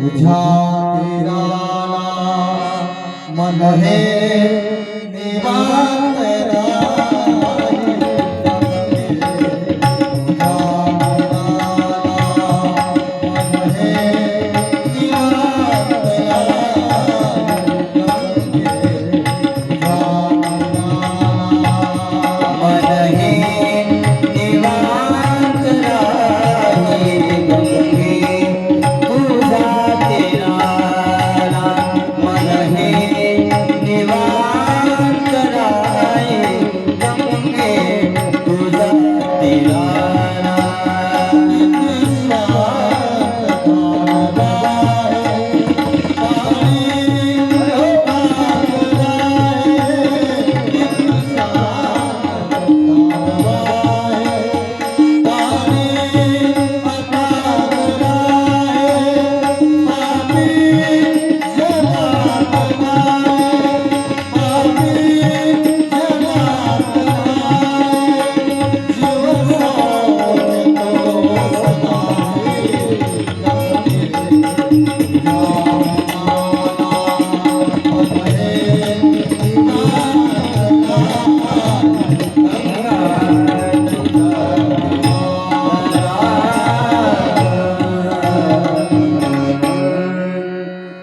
तुझा तेरा मन है निवास Yeah.